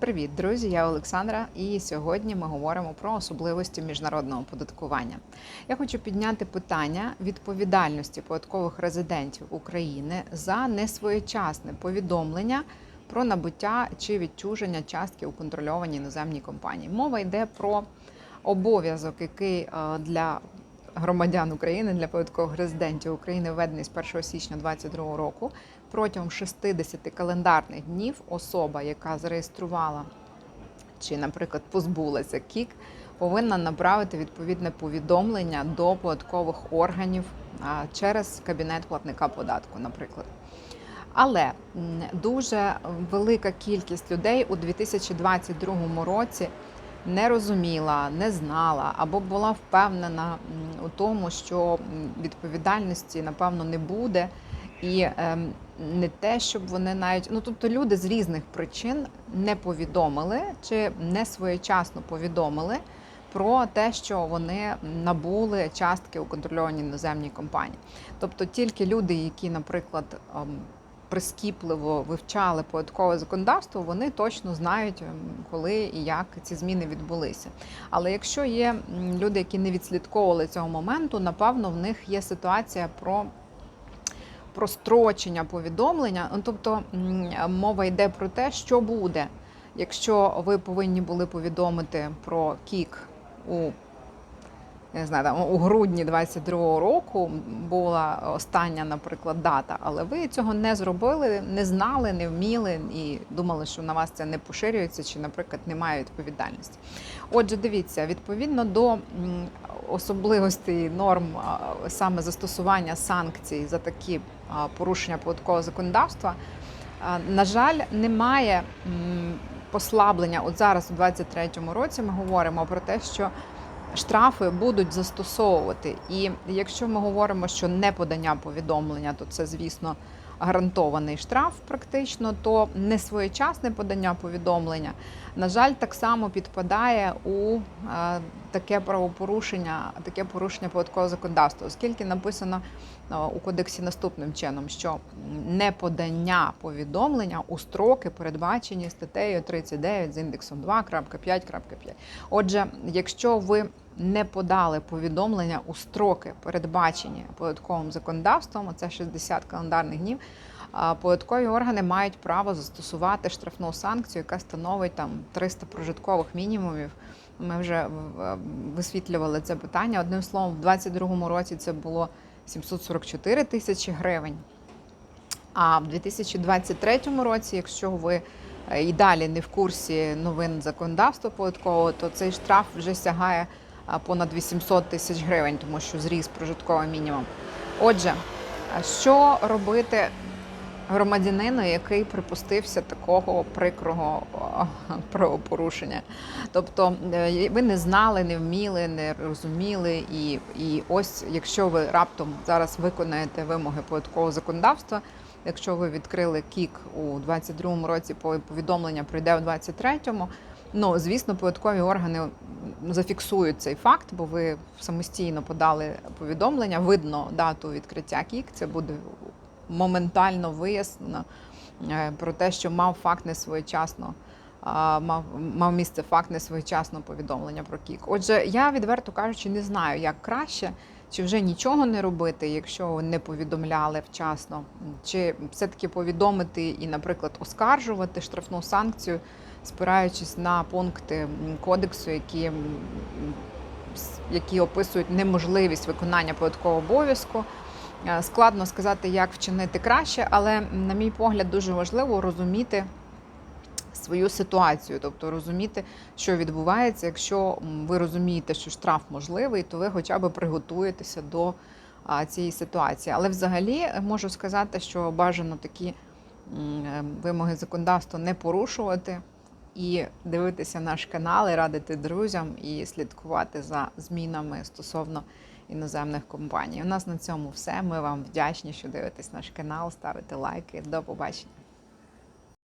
Привіт, друзі! Я Олександра, і сьогодні ми говоримо про особливості міжнародного оподаткування. Я хочу підняти питання відповідальності податкових резидентів України за несвоєчасне повідомлення про набуття чи відчуження частки у контрольованій іноземній компанії. Мова йде про обов'язок, який е, для громадян України для податкових резидентів України введений з 1 січня 2022 року. Протягом 60 календарних днів особа, яка зареєструвала чи, наприклад, позбулася КІК, повинна направити відповідне повідомлення до податкових органів через кабінет платника податку, наприклад. Але дуже велика кількість людей у 2022 році не розуміла, не знала або була впевнена у тому, що відповідальності напевно не буде. І ем, не те, щоб вони навіть ну тобто люди з різних причин не повідомили чи не своєчасно повідомили про те, що вони набули частки у контрольованій іноземній компанії. Тобто тільки люди, які, наприклад, ем, прискіпливо вивчали податкове законодавство, вони точно знають, ем, коли і як ці зміни відбулися. Але якщо є люди, які не відслідковували цього моменту, напевно, в них є ситуація про прострочення повідомлення. Ну, тобто мова йде про те, що буде, якщо ви повинні були повідомити про кік у не знаю, там у грудні 22-го року була остання, наприклад, дата, але ви цього не зробили, не знали, не вміли і думали, що на вас це не поширюється, чи, наприклад, немає відповідальності. Отже, дивіться, відповідно до особливостей норм саме застосування санкцій за такі порушення податкового законодавства, на жаль, немає послаблення. От зараз, у 2023 році, ми говоримо про те, що штрафи будуть застосовувати. І якщо ми говоримо, що не подання повідомлення, то це, звісно, гарантований штраф, практично, то не своєчасне подання повідомлення, на жаль, так само підпадає у е, таке правопорушення, таке порушення податкового законодавства, оскільки написано е, у кодексі наступним чином, що неподання повідомлення у строки передбачені статтею 39 з індексом 2.5.5. Отже, якщо ви не подали повідомлення у строки, передбачені податковим законодавством, це 60 календарних днів. Податкові органи мають право застосувати штрафну санкцію, яка становить там 300 прожиткових мінімумів. Ми вже висвітлювали це питання. Одним словом, в 2022 році це було 744 тисячі гривень. А в 2023 році, якщо ви е, і далі не в курсі новин законодавства податкового, то цей штраф вже сягає понад 800 тисяч гривень, тому що зріс прожитковий мінімум. Отже, що робити громадянину, який припустився такого прикрого правопорушення? Тобто е, ви не знали, не вміли, не розуміли, і, і ось якщо ви раптом зараз виконаєте вимоги податкового законодавства. Якщо ви відкрили кік у 22-му році, повідомлення прийде у 23-му, Ну, звісно, податкові органи зафіксують цей факт, бо ви самостійно подали повідомлення, видно дату відкриття КІК. Це буде моментально вияснено е, про те, що мав факт не своєчасно. Мав мав місце факт несвоєчасного повідомлення про КІК. Отже, я відверто кажучи, не знаю, як краще, чи вже нічого не робити, якщо не повідомляли вчасно, чи все-таки повідомити і, наприклад, оскаржувати штрафну санкцію спираючись на пункти кодексу, які, які описують неможливість виконання податкового обов'язку. Е, Складно сказати, як вчинити краще, але, на мій погляд, дуже важливо розуміти свою ситуацію, тобто розуміти, що відбувається. Якщо ви розумієте, що штраф можливий, то ви хоча б приготуєтеся до цієї ситуації. Але взагалі е, можу сказати, що бажано такі е, вимоги законодавства не порушувати і дивитися наш канал, і радити друзям і слідкувати за змінами стосовно іноземних компаній. У нас на цьому все. Ми вам вдячні, що дивитесь наш канал, ставите лайки. До побачення.